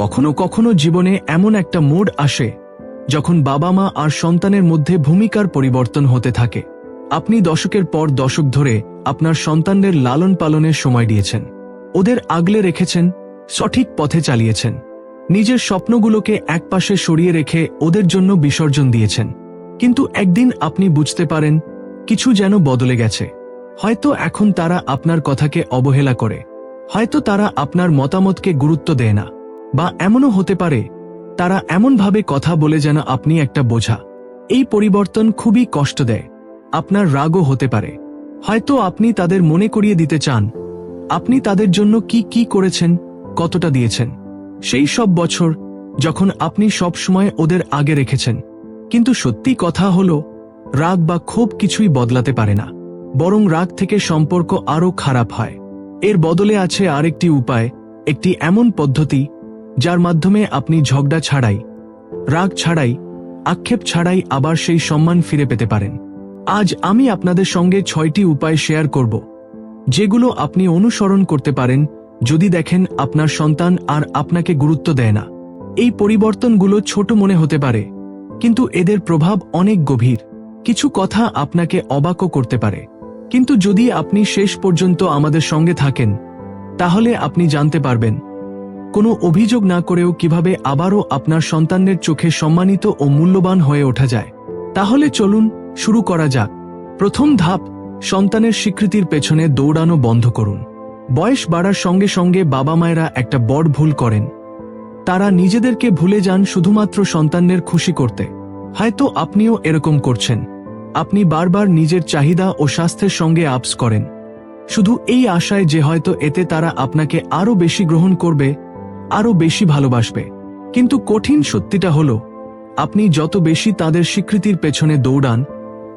কখনো কখনো জীবনে এমন একটা মোড় আসে, যখন বাবা মা আর সন্তানের মধ্যে ভূমিকার পরিবর্তন হতে থাকে। আপনি দশকের পর দশক ধরে আপনার সন্তানদের লালন পালনের সময় দিয়েছেন। ওদের আগলে রেখেছেন, সঠিক পথে চালিয়েছেন। নিজের স্বপ্নগুলোকে একপাশে সরিয়ে রেখে ওদের জন্য বিসর্জন দিয়েছেন। কিন্তু একদিন আপনি বুঝতে পারেন, কিছু যেন বদলে গেছে। হয়তো এখন তারা আপনার কথাকে অবহেলা করে। হয়তো তারা আপনার মতামতকে গুরুত্ব দেয় না। বা এমনও হতে পারে, তারা এমনভাবে কথা বলে যেন আপনি একটা বোঝা। এই পরিবর্তন খুবই কষ্ট দেয়। আপনার রাগও হতে পারে। হয়তো আপনি তাদের মনে করিয়ে দিতে চান। আপনি তাদের জন্য কি কি করেছেন, কতটা দিয়েছেন। সেই সব বছর যখন আপনি সব সময় ওদের আগে রেখেছেন। কিন্তু সত্যি কথা হলো, রাগ বা ক্ষোভ কিছুই বদলাতে পারে না। বরং রাগ থেকে সম্পর্ক আরও খারাপ হয়। এর বদলে আছে আরেকটি উপায়, একটি এমন পদ্ধতি যার মাধ্যমে আপনি ঝগড়া ছাড়াই, রাগ ছাড়াই, আক্ষেপ ছাড়াই আবার সেই সম্মান ফিরে পেতে পারেন। আজ আমি আপনাদের সঙ্গে ছয়টি উপায় শেয়ার করব, যেগুলো আপনি অনুসরণ করতে পারেন যদি দেখেন আপনার সন্তান আর আপনাকে গুরুত্ব দেয় না। এই পরিবর্তনগুলো ছোট মনে হতে পারে, কিন্তু এদের প্রভাব অনেক গভীর। কিছু কথা আপনাকে অবাকও করতে পারে। কিন্তু যদি আপনি শেষ পর্যন্ত আমাদের সঙ্গে থাকেন, তাহলে আপনি জানতে পারবেন কোনো অভিযোগ না করেও কীভাবে আবারও আপনার সন্তানদের চোখে সম্মানিত ও মূল্যবান হয়ে ওঠা যায়? তাহলে চলুন শুরু করা যাক। প্রথম ধাপ, সন্তানের স্বীকৃতির পেছনে দৌড়ানো বন্ধ করুন। বয়স বাড়ার সঙ্গে সঙ্গে বাবা মায়েরা একটা বড় ভুল করেন। তারা নিজেদেরকে ভুলে যান শুধুমাত্র সন্তানদের খুশি করতে। হয়তো আপনিও এরকম করছেন। আপনি বারবার নিজের চাহিদা ও স্বাস্থ্যের সঙ্গে আপস করেন। শুধু এই আশায় যে হয়তো এতে তারা আপনাকে আরও বেশি গ্রহণ করবে আরও বেশি ভালোবাসবে। কিন্তু কঠিন সত্যিটা হল, আপনি যত বেশি তাদের স্বীকৃতির পেছনে দৌড়ান,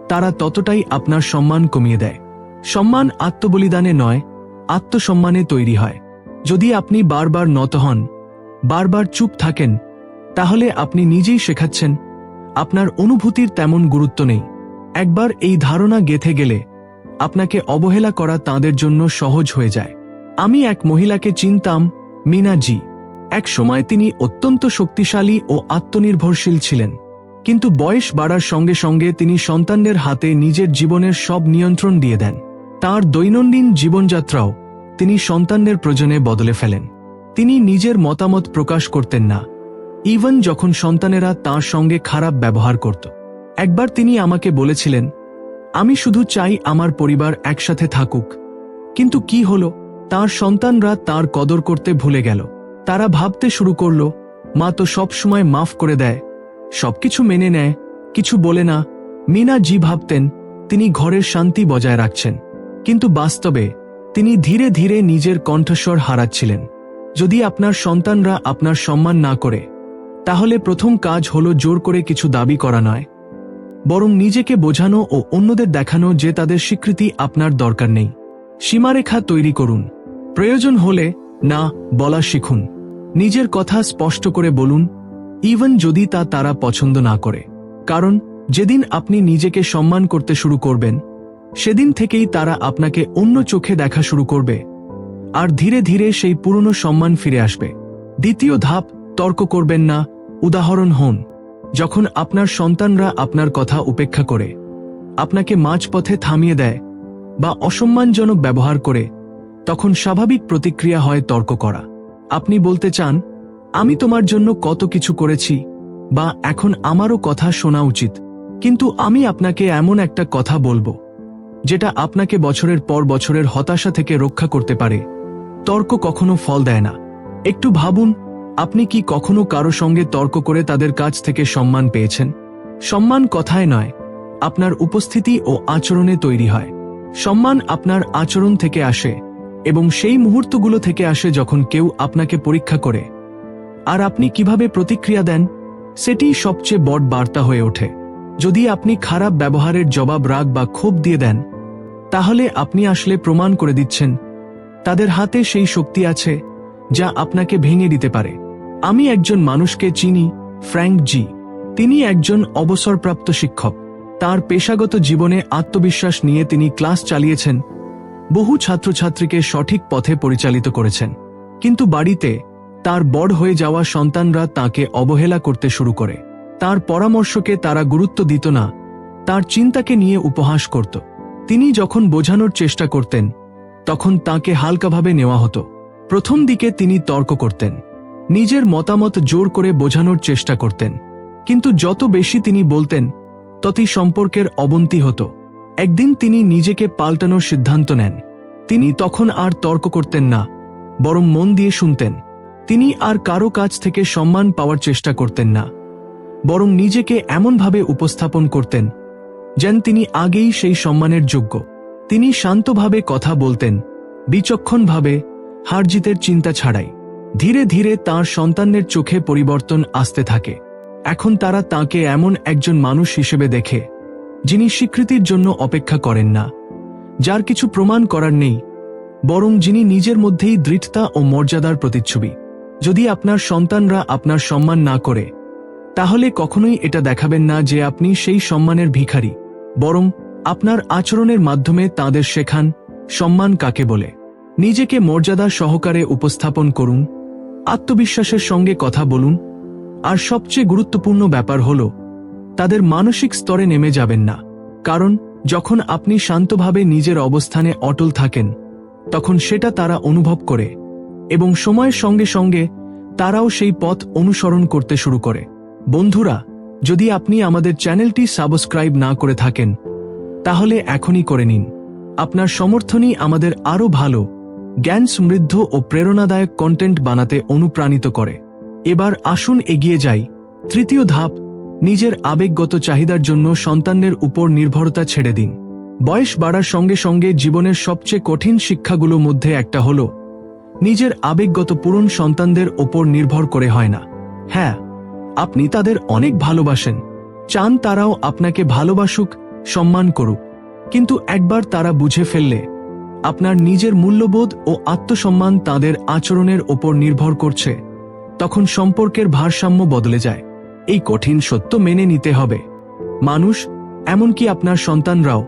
তারা ততটাই আপনার সম্মান কমিয়ে দেয়। সম্মান আত্মবলিদানে নয়, আত্মসম্মানে তৈরি হয়। যদি আপনি বারবার নত হন, বারবার চুপ থাকেন, তাহলে আপনি নিজেই শেখাচ্ছেন, আপনার অনুভূতির তেমন গুরুত্ব নেই। একবার এই ধারণা গেথে গেলে, আপনাকে অবহেলা করা তাদের জন্য সহজ হয়ে যায়। আমি এক মহিলাকে চিনতাম মিনা জি এক সময় তিনি অত্যন্ত শক্তিশালী ও আত্মনির্ভরশীল ছিলেন। কিন্তু বয়স বাড়ার সঙ্গে সঙ্গে তিনি সন্তানদের হাতে নিজের জীবনের সব নিয়ন্ত্রণ দিয়ে দেন। তার দৈনন্দিন জীবনযাত্রাও তিনি সন্তানদের প্রয়োজনে বদলে ফেলেন। তিনি নিজের মতামত প্রকাশ করতেন না। ইভেন যখন সন্তানেরা তার সঙ্গে খারাপ ব্যবহার করত, একবার তিনি আমাকে বলেছিলেন, আমি শুধু চাই আমার পরিবার একসাথে থাকুক। কিন্তু কি হল? তার সন্তানরা তার কদর করতে ভুলে গেল। তারা ভাবতে শুরু করল, মা তো সব সময় মাফ করে দেয়। সবকিছু মেনে নেয়, কিছু বলে না। মিনা জি ভাবতেন, তিনি ঘরের শান্তি বজায় রাখছেন। কিন্তু বাস্তবে, তিনি ধীরে ধীরে নিজের কণ্ঠস্বর হারাচ্ছিলেন। যদি আপনার সন্তানরা আপনার সম্মান না করে, তাহলে প্রথম কাজ হলো জোর করে কিছু দাবি করা নয়। বরং নিজেকে বোঝানো ও অন্যদের দেখানো যে তাদের স্বীকৃতি আপনার দরকার নেই। সীমারেখা তৈরি করুন। প্রয়োজন হলে না, বলা শিখুন। নিজের কথা স্পষ্ট করে বলুন ইভেন যদি তা তারা পছন্দ না করে। কারণ, যেদিন আপনি নিজেকে সম্মান করতে শুরু করবেন, সেদিন থেকেই তারা আপনাকে অন্য চোখে দেখা শুরু করবে। আর ধীরে ধীরে সেই পুরনো সম্মান ফিরে আসবে। দ্বিতীয় ধাপ, তর্ক করবেন না, উদাহরণ হন। যখন আপনার সন্তানরা আপনার কথা উপেক্ষা করে, আপনাকে মাঝপথে থামিয়ে দেয়, বা অসম্মানজনক ব্যবহার করে তখন স্বাভাবিক প্রতিক্রিয়া হয় তর্ক করা। আপনি বলতে চান, আমি তোমার জন্য কত কিছু করেছি বা এখন আমারও কথা শোনা উচিত, কিন্তু আমি আপনাকে এমন একটা কথা বলব, যেটা আপনাকে বছরের পর বছরের হতাশা থেকে রক্ষা করতে পারে। তর্ক কখনো ফল দেয় না। একটু ভাবুন, আপনি কি কখনো কারও সঙ্গে তর্ক করে তাদের কাছ থেকে সম্মান পেয়েছেন? সম্মান কথায় নয়, আপনার উপস্থিতি ও আচরণে তৈরি হয়। সম্মান আপনার আচরণ থেকে আসে। এবং সেই মুহূর্তগুলো থেকে আসে যখন কেউ আপনাকে পরীক্ষা করে। আর আপনি কীভাবে প্রতিক্রিয়া দেন, সেটি সবচেয়ে বড় বার্তা হয়ে ওঠে। যদি আপনি খারাপ ব্যবহারের জবাব রাগ বা ক্ষোভ দিয়ে দেন, তাহলে আপনি আসলে প্রমাণ করে দিচ্ছেন, তাদের হাতে সেই শক্তি আছে যা আপনাকে ভেঙে দিতে পারে। আমি একজন মানুষকে চিনি, ফ্র্যাঙ্ক জি। তিনি একজন অবসরপ্রাপ্ত শিক্ষক। তার পেশাগত জীবনে আত্মবিশ্বাস নিয়ে তিনি ক্লাস চালিয়েছেন বহু ছাত্রছাত্রীকে সঠিক পথে পরিচালিত করেছেন। কিন্তু বাড়িতে তার বড় হয়ে যাওয়া সন্তানরা তাকে অবহেলা করতে শুরু করে। তার পরামর্শকে তারা গুরুত্ব দিত না, তার চিন্তাকে নিয়ে উপহাস করত। তিনি যখন বোঝানোর চেষ্টা করতেন, তখন তাকে হালকাভাবে নেওয়া হতো। প্রথম দিকে তিনি তর্ক করতেন, নিজের মতামত জোর করে বোঝানোর চেষ্টা করতেন। কিন্তু যত বেশি তিনি বলতেন, ততই সম্পর্কের অবন্তি হতো। একদিন তিনি নিজেকে পাল্টানোর সিদ্ধান্ত নেন। তিনি তখন আর তর্ক করতেন না, বরং মন দিয়ে শুনতেন। তিনি আর কারও কাছ থেকে সম্মান পাওয়ার চেষ্টা করতেন না, বরং নিজেকে এমনভাবে উপস্থাপন করতেন, যেন তিনি আগেই সেই সম্মানের যোগ্য। তিনি শান্তভাবে কথা বলতেন, বিচক্ষণভাবে হারজিতের চিন্তা ছাড়াই। ধীরে ধীরে তার সন্তানের চোখে পরিবর্তন আসতে থাকে। এখন তারা তাকে এমন একজন মানুষ হিসেবে দেখে। যিনি স্বীকৃতির জন্য অপেক্ষা করেন না, যার কিছু প্রমাণ করার নেই, বরং যিনি নিজের মধ্যেই দৃঢ়তা ও মর্যাদার প্রতিচ্ছবি। যদি আপনার সন্তানরা আপনার সম্মান না করে, তাহলে কখনোই এটা দেখাবেন না যে আপনি সেই সম্মানের ভিখারি, বরং আপনার আচরণের মাধ্যমে তাদের শেখান সম্মান কাকে বলে। নিজেকে মর্যাদা সহকারে উপস্থাপন করুন, আত্মবিশ্বাসের সঙ্গে কথা বলুন, আর সবচেয়ে গুরুত্বপূর্ণ ব্যাপার হল তাদের মানসিক স্তরে নেমে যাবেন না। কারণ, যখন আপনি শান্তভাবে নিজের অবস্থানে অটল থাকেন, তখন সেটা তারা অনুভব করে এবং সময়ের সঙ্গে সঙ্গে তারাও সেই পথ অনুসরণ করতে শুরু করে। বন্ধুরা, যদি আপনি আমাদের চ্যানেলটি সাবস্ক্রাইব না করে থাকেন, তাহলে এখনই করে নিন। আপনার সমর্থনই আমাদের আরও ভালো, জ্ঞান সমৃদ্ধ ও প্রেরণাদায়ক কন্টেন্ট বানাতে অনুপ্রাণিত করে। এবার আসুন এগিয়ে যাই, তৃতীয় ধাপ নিজের আবেগগত চাহিদার জন্য সন্তানের উপর নির্ভরতা ছেড়ে দিন। বয়স বাড়ার সঙ্গে সঙ্গে জীবনের সবচেয়ে কঠিন শিক্ষাগুলোর মধ্যে একটা হল, নিজের আবেগগত পূরণ সন্তানদের ওপর নির্ভর করে হয় না। হ্যাঁ আপনি তাদের অনেক ভালোবাসেন, চান তারাও আপনাকে ভালোবাসুক, সম্মান করুক। কিন্তু একবার তারা বুঝে ফেললে, আপনার নিজের মূল্যবোধ ও আত্মসম্মান তাদের আচরণের ওপর নির্ভর করছে, তখন সম্পর্কের ভারসাম্য বদলে যায়। এই কঠিন সত্য মেনে নিতে হবে। মানুষ, এমনকি আপনার সন্তানরাও,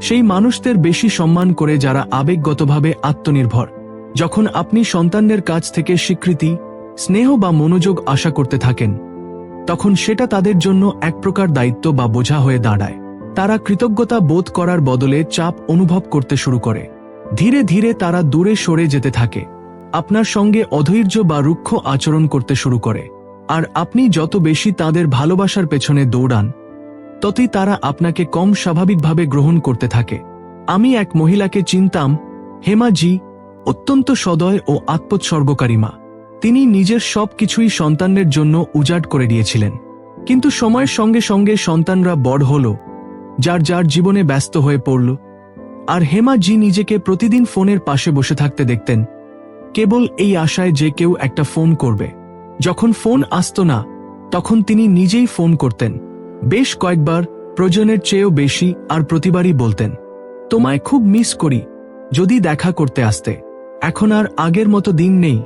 সেই মানুষদের বেশি সম্মান করে যারা আবেগগতভাবে আত্মনির্ভর। যখন আপনি সন্তানদের কাছ থেকে স্বীকৃতি, স্নেহ বা মনোযোগ আশা করতে থাকেন, তখন সেটা তাদের জন্য এক প্রকার দায়িত্ব বা বোঝা হয়ে দাঁড়ায়। তারা কৃতজ্ঞতা বোধ করার বদলে চাপ অনুভব করতে শুরু করে। ধীরে ধীরে তারা দূরে সরে যেতে থাকে। আপনার সঙ্গে অধৈর্য বা রুক্ষ আচরণ করতে শুরু করে। আর আপনি যত বেশি তাদের ভালোবাসার পেছনে দৌড়ান, ততই তারা আপনাকে কম স্বাভাবিকভাবে গ্রহণ করতে থাকে। আমি এক মহিলাকে চিনতাম, হেমা জি অত্যন্ত সদয় ও আত্মোৎসর্গকারী মা। তিনি নিজের সব কিছুই সন্তানদের জন্য উজাড় করে দিয়েছিলেন। কিন্তু সময়ের সঙ্গে সঙ্গে সন্তানরা বড় হল, যার যার জীবনে ব্যস্ত হয়ে পড়ল। আর হেমা জি নিজেকে প্রতিদিন ফোনের পাশে বসে থাকতে দেখতেন, কেবল এই আশায় যে কেউ একটা ফোন করবে। যখন ফোন আসত না, তখন তিনি নিজেই ফোন করতেন। বেশ কয়েকবার প্রয়োজনের চেয়েও বেশি আর প্রতিবারই বলতেন, তোমায় খুব মিস করি, যদি দেখা করতে আসতে। এখন আর আগের মতো দিন নেই।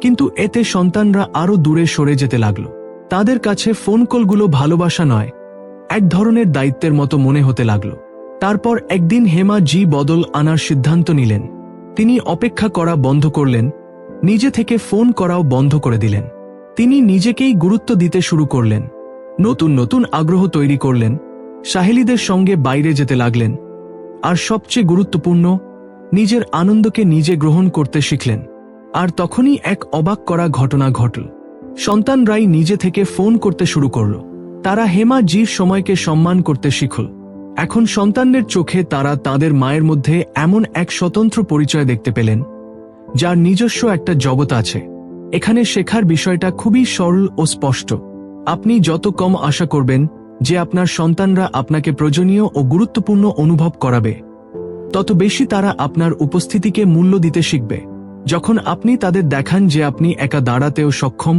কিন্তু এতে সন্তানরা আরও দূরে সরে যেতে লাগল। তাদের কাছে ফোন কলগুলো ভালোবাসা নয়, এক ধরনের দায়িত্বের মতো মনে হতে লাগল। তারপর একদিন হেমা জি বদল আনার সিদ্ধান্ত নিলেন। তিনি অপেক্ষা করা বন্ধ করলেন, নিজে থেকে ফোন করাও বন্ধ করে দিলেন। তিনি নিজেকেই গুরুত্ব দিতে শুরু করলেন। নতুন নতুন আগ্রহ তৈরি করলেন। সাহেলিদের সঙ্গে বাইরে যেতে লাগলেন। আর সবচেয়ে গুরুত্বপূর্ণ, নিজের আনন্দকে নিজে গ্রহণ করতে শিখলেন। আর তখনই এক অবাক করা ঘটনা ঘটল। সন্তান সন্তানরাই নিজে থেকে ফোন করতে শুরু করল। তারা হেমা জির সময়কে সম্মান করতে শিখল। এখন সন্তানদের চোখে তারা তাদের মায়ের মধ্যে এমন এক স্বতন্ত্র পরিচয় দেখতে পেলেন, যার নিজস্ব একটা জগৎ আছে। এখানে শেখার বিষয়টা খুবই সরল ও স্পষ্ট। আপনি যত কম আশা করবেন যে আপনার সন্তানরা আপনাকে প্রয়োজনীয় ও গুরুত্বপূর্ণ অনুভব করাবে, তত বেশি তারা আপনার উপস্থিতিকে মূল্য দিতে শিখবে। যখন আপনি তাদের দেখান যে আপনি একা দাঁড়াতেও সক্ষম,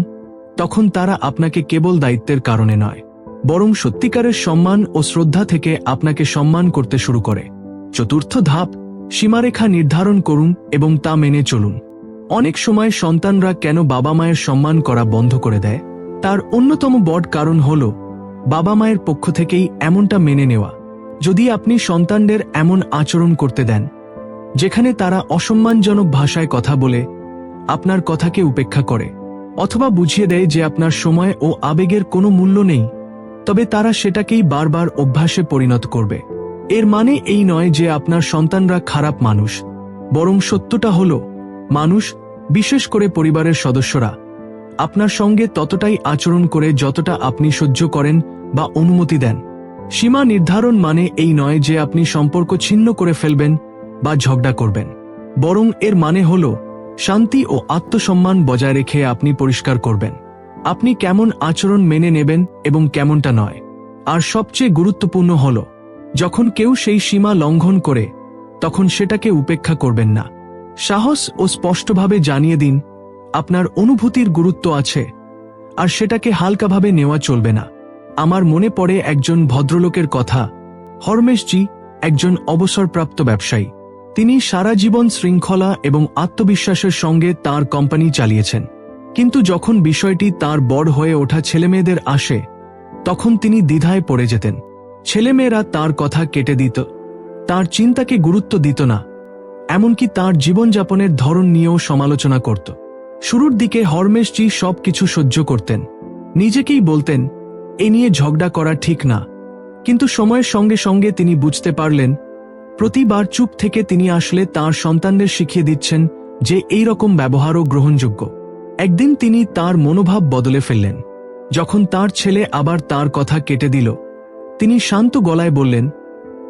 তখন তারা আপনাকে কেবল দায়িত্বের কারণে নয়, বরং সত্যিকারের সম্মান ও শ্রদ্ধা থেকে আপনাকে সম্মান করতে শুরু করে। চতুর্থ ধাপ, সীমারেখা নির্ধারণ করুন এবং তা মেনে চলুন। অনেক সময় সন্তানরা কেন বাবা মায়ের সম্মান করা বন্ধ করে দেয়? তার অন্যতম বড় কারণ হল, বাবা মায়ের পক্ষ থেকেই এমনটা মেনে নেওয়া। যদি আপনি সন্তানদের এমন আচরণ করতে দেন, যেখানে তারা অসম্মানজনক ভাষায় কথা বলে, আপনার কথাকে উপেক্ষা করে, অথবা বুঝিয়ে দেয় যে আপনার সময় ও আবেগের কোনো মূল্য নেই, তবে তারা সেটাকেই বারবার অভ্যাসে পরিণত করবে। এর মানে এই নয় যে আপনার সন্তানরা খারাপ মানুষ, বরং সত্যটা হল, মানুষ বিশেষ করে পরিবারের সদস্যরা, আপনার সঙ্গে ততটাই আচরণ করে যতটা আপনি সহ্য করেন বা অনুমতি দেন। সীমা নির্ধারণ মানে এই নয় যে আপনি সম্পর্ক ছিন্ন করে ফেলবেন বা ঝগড়া করবেন। বরং এর মানে হল, শান্তি ও আত্মসম্মান বজায় রেখে আপনি পরিষ্কার করবেন। আপনি কেমন আচরণ মেনে নেবেন এবং কেমনটা নয়। আর সবচেয়ে গুরুত্বপূর্ণ হল, যখন কেউ সেই সীমা লঙ্ঘন করে, তখন সেটাকে উপেক্ষা করবেন না। সাহস ও স্পষ্টভাবে জানিয়ে দিন, আপনার অনুভূতির গুরুত্ব আছে, আর সেটাকে হালকাভাবে নেওয়া চলবে না। আমার মনে পড়ে একজন ভদ্রলোকের কথা। হরমেশজি একজন অবসরপ্রাপ্ত ব্যবসায়ী। তিনি সারা জীবন শৃঙ্খলা এবং আত্মবিশ্বাসের সঙ্গে তার কোম্পানি চালিয়েছেন। কিন্তু যখন বিষয়টি তার বড় হয়ে ওঠা ছেলেমেয়েদের আসে, তখন তিনি দ্বিধায় পড়ে যেতেন। ছেলেমেয়েরা তার কথা কেটে দিত, তার চিন্তাকে গুরুত্ব দিত না। এমনকি তার জীবনযাপনের ধরন নিয়েও সমালোচনা করত। শুরুর দিকে হরমেশজি সব কিছু সহ্য করতেন। নিজেকেই বলতেন, এ নিয়ে ঝগড়া করা ঠিক না। কিন্তু সময়ের সঙ্গে সঙ্গে তিনি বুঝতে পারলেন, প্রতিবার চুপ থেকে তিনি আসলে তার সন্তানদের শিখিয়ে দিচ্ছেন যে এই রকম ব্যবহারও গ্রহণযোগ্য। একদিন তিনি তার মনোভাব বদলে ফেললেন। যখন তার ছেলে আবার তার কথা কেটে দিল, তিনি শান্ত গলায় বললেন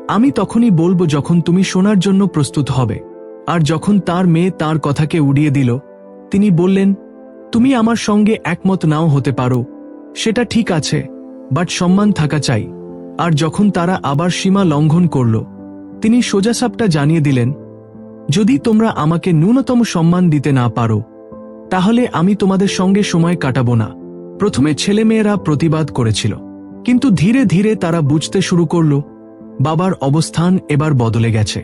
আমি তখনই বলব যখন তুমি শোনার জন্য প্রস্তুত হবে। আর যখন তার মেয়ে তার কথাকে উড়িয়ে দিল, তিনি বললেন, তুমি আমার সঙ্গে একমত নাও হতে পারো। সেটা ঠিক আছে, বাট সম্মান থাকা চাই। আর যখন তারা আবার সীমা লঙ্ঘন করল, তিনি সোজাসাপটা জানিয়ে দিলেন, যদি তোমরা আমাকে ন্যূনতম সম্মান দিতে না পারো, তাহলে আমি তোমাদের সঙ্গে সময় কাটাব না। প্রথমে ছেলেমেয়েরা প্রতিবাদ করেছিল, কিন্তু ধীরে ধীরে তারা বুঝতে শুরু করল বাবার অবস্থান এবার বদলে গেছে।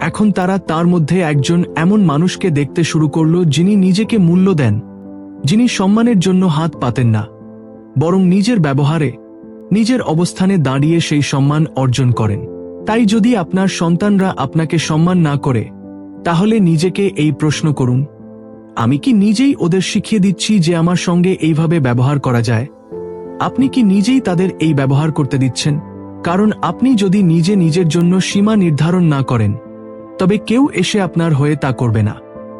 এখন তারা তার মধ্যে একজন এমন মানুষকে দেখতে শুরু করল যিনি নিজেকে মূল্য দেন, যিনি সম্মানের জন্য হাত পাতেন না, বরং নিজের ব্যবহারে, নিজের অবস্থানে দাঁড়িয়ে সেই সম্মান অর্জন করেন। তাই যদি আপনার সন্তানরা আপনাকে সম্মান না করে, তাহলে নিজেকে এই প্রশ্ন করুন, আমি কি নিজেই ওদের শিখিয়ে দিচ্ছি যে আমার সঙ্গে এইভাবে ব্যবহার করা যায়? আপনি কি নিজেই তাদের এই ব্যবহার করতে দিচ্ছেন? কারণ আপনি যদি নিজে নিজের জন্য সীমা নির্ধারণ না করেন, তবে কেউ এসে আপনার হয়ে তা করবে না।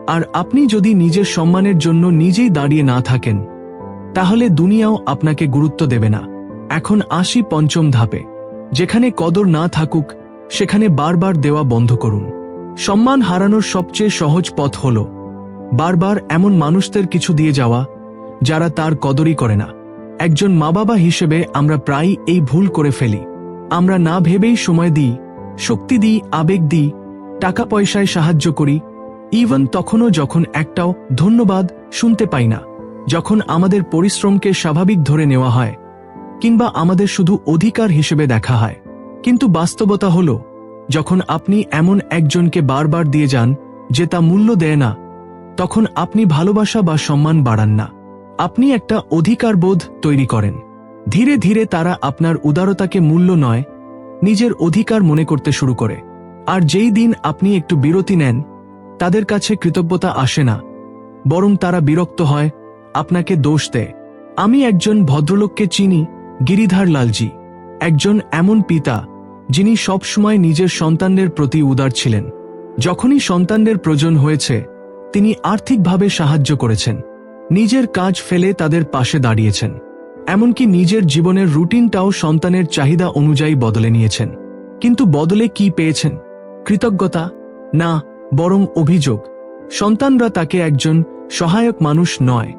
আর আপনি যদি নিজের সম্মানের জন্য নিজেই দাঁড়িয়ে না থাকেন, তাহলে দুনিয়াও আপনাকে গুরুত্ব দেবে না। এখন আসি পঞ্চম ধাপে। যেখানে কদর না থাকুক, সেখানে বারবার দেওয়া বন্ধ করুন। সম্মান হারানোর সবচেয়ে সহজ পথ হল, বারবার এমন মানুষদের কিছু দিয়ে যাওয়া, যারা তার কদরই করে না। একজন মা বাবা হিসেবে আমরা প্রায়ই এই ভুল করে ফেলি। আমরা না ভেবেই সময় দিই, শক্তি দিই, আবেগ দিই, টাকা পয়সায় সাহায্য করি ইভেন তখনও যখন একটাও ধন্যবাদ শুনতে পাই না, যখন আমাদের পরিশ্রমকে স্বাভাবিক ধরে নেওয়া হয়, কিংবা আমাদের শুধু অধিকার হিসেবে দেখা হয়। কিন্তু বাস্তবতা হল, যখন আপনি এমন একজনকে বারবার দিয়ে যান, যে তা মূল্য দেয় না, তখন আপনি ভালোবাসা বা সম্মান বাড়ান না। আপনি একটা অধিকার বোধ তৈরি করেন। ধীরে ধীরে তারা আপনার উদারতাকে মূল্য নয়, নিজের অধিকার মনে করতে শুরু করে। আর যেই দিন আপনি একটু বিরতি নেন, তাদের কাছে কৃতজ্ঞতা আসে না, বরং তারা বিরক্ত হয়, আপনাকে দোষ দেয়। আমি একজন ভদ্রলোককে চিনি, গিরিধার লালজি, একজন এমন পিতা, যিনি সবসময় নিজের সন্তানদের প্রতি উদার ছিলেন। যখনই সন্তানদের প্রয়োজন হয়েছে, তিনি আর্থিকভাবে সাহায্য করেছেন, নিজের কাজ ফেলে তাদের পাশে দাঁড়িয়েছেন। এমনকি নিজের জীবনের রুটিনটাও সন্তানের চাহিদা অনুযায়ী বদলে নিয়েছেন। কিন্তু বদলে কি পেয়েছেন? কৃতজ্ঞতা? না, বরং অভিযোগ। সন্তানরা তাকে একজন সহায়ক মানুষ নয়,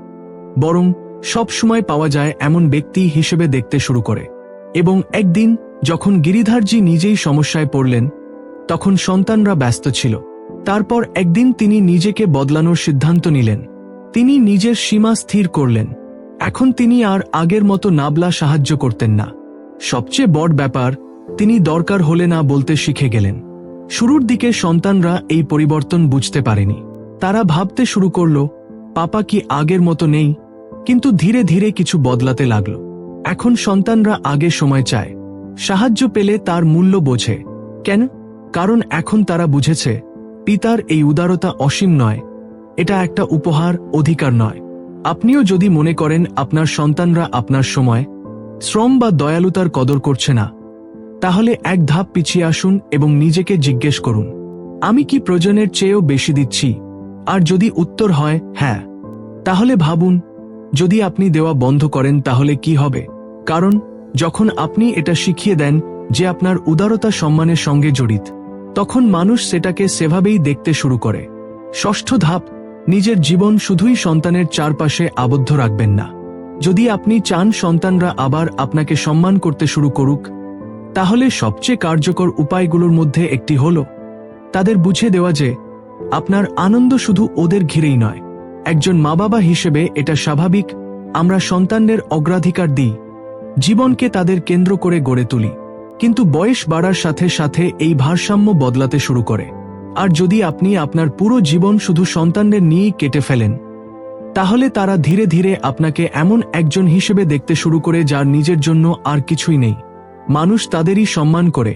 বরং সব সময় পাওয়া যায় এমন ব্যক্তি হিসেবে দেখতে শুরু করে। এবং একদিন যখন গিরিধারজি নিজেই সমস্যায় পড়লেন, তখন সন্তানরা ব্যস্ত ছিল। তারপর একদিন তিনি নিজেকে বদলানোর সিদ্ধান্ত নিলেন। তিনি নিজের সীমা স্থির করলেন। এখন তিনি আর আগের মতো নাবলা সাহায্য করতেন না। সবচেয়ে বড় ব্যাপার, তিনি দরকার হলে না বলতে শিখে গেলেন। শুরুর দিকে সন্তানরা এই পরিবর্তন বুঝতে পারেনি। তারা ভাবতে শুরু করল, পাপা কি আগের মতো নেই? কিন্তু ধীরে ধীরে কিছু বদলাতে লাগল। এখন সন্তানরা আগে সময় চায়। সাহায্য পেলে তার মূল্য বোঝে। কেন? কারণ এখন তারা বুঝেছে, পিতার এই উদারতা অসীম নয়। এটা একটা উপহার, অধিকার নয়। আপনিও যদি মনে করেন আপনার সন্তানরা আপনার সময় শ্রম বা দয়ালুতার কদর করছে না, তাহলে এক ধাপ পিছিয়ে আসুন এবং নিজেকে জিজ্ঞেস করুন, আমি কি প্রয়োজনের চেয়েও বেশি দিচ্ছি? আর যদি উত্তর হয় হ্যাঁ। তাহলে ভাবুন, যদি আপনি দেওয়া বন্ধ করেন তাহলে কি হবে? কারণ, যখন আপনি এটা শিখিয়ে দেন যে আপনার উদারতা সম্মানের সঙ্গে জড়িত, তখন মানুষ সেটাকে সেভাবেই দেখতে শুরু করে। ষষ্ঠ ধাপ নিজের জীবন শুধুই সন্তানের চারপাশে আবদ্ধ রাখবেন না। যদি আপনি চান সন্তানরা আবার আপনাকে সম্মান করতে শুরু করুক, তাহলে সবচেয়ে কার্যকর উপায়গুলোর মধ্যে একটি হল, তাদের বুঝে দেওয়া যে, আপনার আনন্দ শুধু ওদের ঘিরেই নয়। একজন মা বাবা হিসেবে এটা স্বাভাবিক, আমরা সন্তানদের অগ্রাধিকার দিই, জীবনকে তাদের কেন্দ্র করে গড়ে তুলি। কিন্তু বয়স বাড়ার সাথে সাথে এই ভারসাম্য বদলাতে শুরু করে। আর যদি আপনি আপনার পুরো জীবন শুধু সন্তানদের নিয়েই কেটে ফেলেন, তাহলে তারা ধীরে ধীরে আপনাকে এমন একজন হিসেবে দেখতে শুরু করে যার নিজের জন্য আর কিছুই নেই। মানুষ তাদেরই সম্মান করে,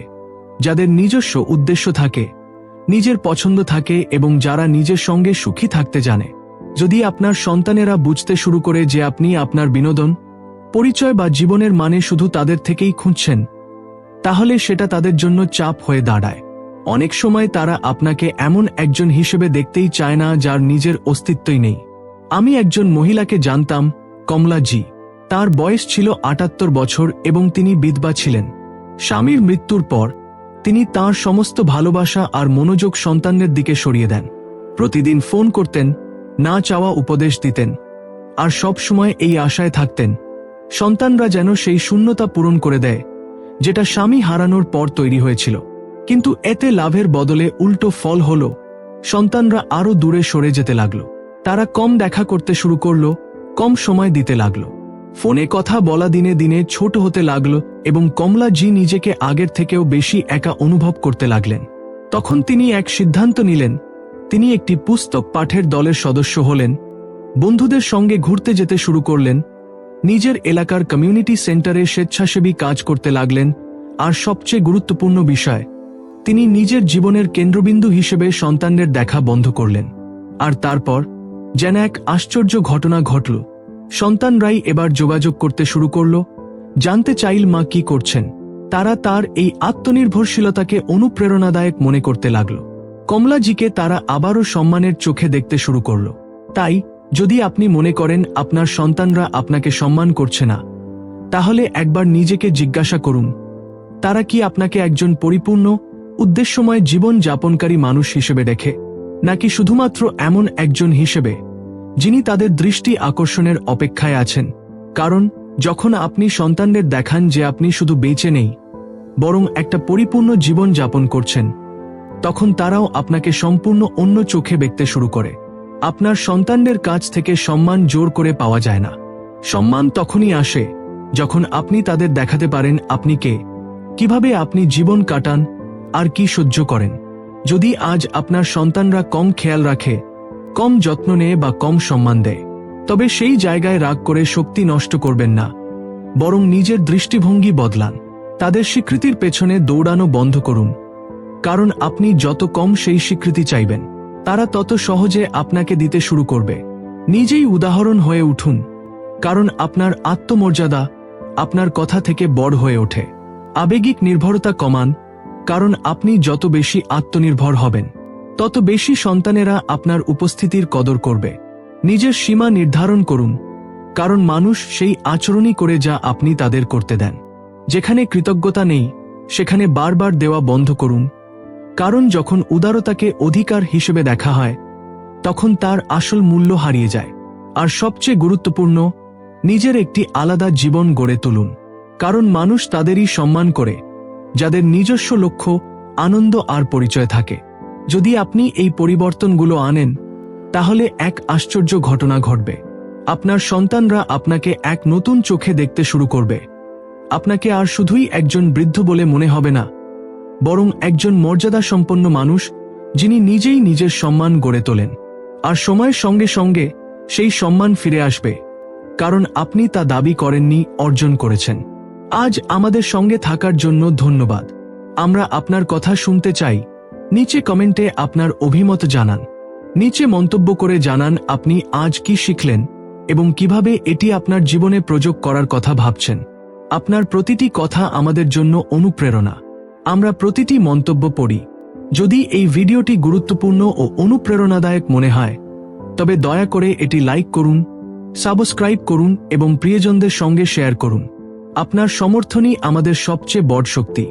যাদের নিজস্ব উদ্দেশ্য থাকে, নিজের পছন্দ থাকে এবং যারা নিজের সঙ্গে সুখী থাকতে জানে। যদি আপনার সন্তানেরা বুঝতে শুরু করে যে আপনি আপনার বিনোদন, পরিচয় বা জীবনের মানে শুধু তাদের থেকেই খুঁজছেন, তাহলে সেটা তাদের জন্য চাপ হয়ে দাঁড়ায়। অনেক সময় তারা আপনাকে এমন একজন হিসেবে দেখতেই চায় না যার নিজের অস্তিত্বই নেই। আমি একজন মহিলাকে জানতাম কমলা জি তার বয়স ছিল আটাত্তর বছর এবং তিনি বিধবা ছিলেন। স্বামীর মৃত্যুর পর, তিনি তার সমস্ত ভালোবাসা আর মনোযোগ সন্তানদের দিকে সরিয়ে দেন। প্রতিদিন ফোন করতেন, না চাওয়া উপদেশ দিতেন, আর সব সময় এই আশায় থাকতেন, সন্তানরা যেন সেই শূন্যতা পূরণ করে দেয়, যেটা স্বামী হারানোর পর তৈরি হয়েছিল। কিন্তু এতে লাভের বদলে উল্টো ফল হল। সন্তানরা আরও দূরে সরে যেতে লাগল। তারা কম দেখা করতে শুরু করল, কম সময় দিতে লাগল। ফোনে কথা বলা দিনে দিনে ছোট হতে লাগল এবং কমলা জি নিজেকে আগের থেকেও বেশি একা অনুভব করতে লাগলেন। তখন তিনি এক সিদ্ধান্ত নিলেন, তিনি একটি পুস্তক পাঠের দলের সদস্য হলেন, বন্ধুদের সঙ্গে ঘুরতে যেতে শুরু করলেন, নিজের এলাকার কমিউনিটি সেন্টারে স্বেচ্ছাসেবী কাজ করতে লাগলেন, আর সবচেয়ে গুরুত্বপূর্ণ বিষয় তিনি নিজের জীবনের কেন্দ্রবিন্দু হিসেবে সন্তানদের দেখা বন্ধ করলেন। আর তারপর, যেন এক আশ্চর্য ঘটনা ঘটল। সন্তানরাই এবার যোগাযোগ করতে শুরু করল, জানতে চাইল মা কি করছেন। তারা তার এই আত্মনির্ভরশীলতাকে অনুপ্রেরণাদায়ক মনে করতে লাগল। কমলাজিকে তারা আবারও সম্মানের চোখে দেখতে শুরু করল। তাই, যদি আপনি মনে করেন আপনার সন্তানরা আপনাকে সম্মান করছে না, তাহলে একবার নিজেকে জিজ্ঞাসা করুন, তারা কি আপনাকে একজন পরিপূর্ণ উদ্দেশ্যময় জীবন যাপনকারী মানুষ হিসেবে দেখে, নাকি শুধুমাত্র এমন একজন হিসেবে, যিনি তাদের দৃষ্টি আকর্ষণের অপেক্ষায় আছেন? কারণ, যখন আপনি সন্তানদের দেখান যে আপনি শুধু বেঁচে নেই, বরং একটা পরিপূর্ণ জীবন যাপন করছেন, তখন তারাও আপনাকে সম্পূর্ণ অন্য চোখে দেখতে শুরু করে। আপনার সন্তানদের কাছ থেকে সম্মান জোর করে পাওয়া যায় না। সম্মান তখনই আসে, যখন আপনি তাদের দেখাতে পারেন আপনি কে, কীভাবে আপনি জীবন কাটান আর কি সহ্য করেন? যদি আজ আপনার সন্তানরা কম খেয়াল রাখে, কম যত্ন নেয় বা কম সম্মান দেয়, তবে সেই জায়গায় রাগ করে শক্তি নষ্ট করবেন না, বরং নিজের দৃষ্টিভঙ্গি বদলান। তাদের স্বীকৃতির পেছনে দৌড়ানো বন্ধ করুন। কারণ আপনি যত কম সেই স্বীকৃতি চাইবেন, তারা তত সহজে আপনাকে দিতে শুরু করবে। নিজেই উদাহরণ হয়ে উঠুন, কারণ আপনার আত্মমর্যাদা আপনার কথা থেকে বড় হয়ে ওঠে। আবেগিক নির্ভরতা কমান কারণ আপনি যত বেশি আত্মনির্ভর হবেন, তত বেশি সন্তানেরা আপনার উপস্থিতির কদর করবে। নিজের সীমা নির্ধারণ করুন, কারণ মানুষ সেই আচরণই করে যা আপনি তাদের করতে দেন। যেখানে কৃতজ্ঞতা নেই, সেখানে বারবার দেওয়া বন্ধ করুন। কারণ যখন উদারতাকে অধিকার হিসেবে দেখা হয়, তখন তার আসল মূল্য হারিয়ে যায়। আর সবচেয়ে গুরুত্বপূর্ণ, নিজের একটি আলাদা জীবন গড়ে তুলুন। কারণ মানুষ তাদেরই সম্মান করে যাদের নিজস্ব লক্ষ্য, আনন্দ আর পরিচয় থাকে। যদি আপনি এই পরিবর্তনগুলো আনেন, তাহলে এক আশ্চর্য ঘটনা ঘটবে। আপনার সন্তানরা আপনাকে এক নতুন চোখে দেখতে শুরু করবে। আপনাকে আর শুধুই একজন বৃদ্ধ বলে মনে হবে না, বরং একজন মর্যাদা সম্পন্ন মানুষ যিনি নিজেই নিজের সম্মান গড়ে তোলেন। আর সময়ের সঙ্গে সঙ্গে সেই সম্মান ফিরে আসবে, কারণ আপনি তা দাবি করেননি, অর্জন করেছেন। আজ আমাদের সঙ্গে থাকার জন্য ধন্যবাদ। আমরা আপনার কথা শুনতে চাই। নিচে কমেন্টে আপনার অভিমত জানান। নিচে মন্তব্য করে জানান আপনি আজ কি শিখলেন এবং কীভাবে এটি আপনার জীবনে প্রযোগ করার কথা ভাবছেন। আপনার প্রতিটি কথা আমাদের জন্য অনুপ্রেরণা। আমরা প্রতিটি মন্তব্য পড়ি। যদি এই ভিডিওটি গুরুত্বপূর্ণ ও অনুপ্রেরণাদায়ক মনে হয়, তবে দয়া করে এটি লাইক করুন, সাবস্ক্রাইব করুন এবং প্রিয়জনদের সঙ্গে শেয়ার করুন। আপনার সমর্থনই আমাদের সবচেয়ে বড় শক্তি।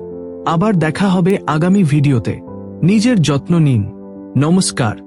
আবার দেখা হবে আগামী ভিডিওতে। নিজের যত্ন নিন। নমস্কার।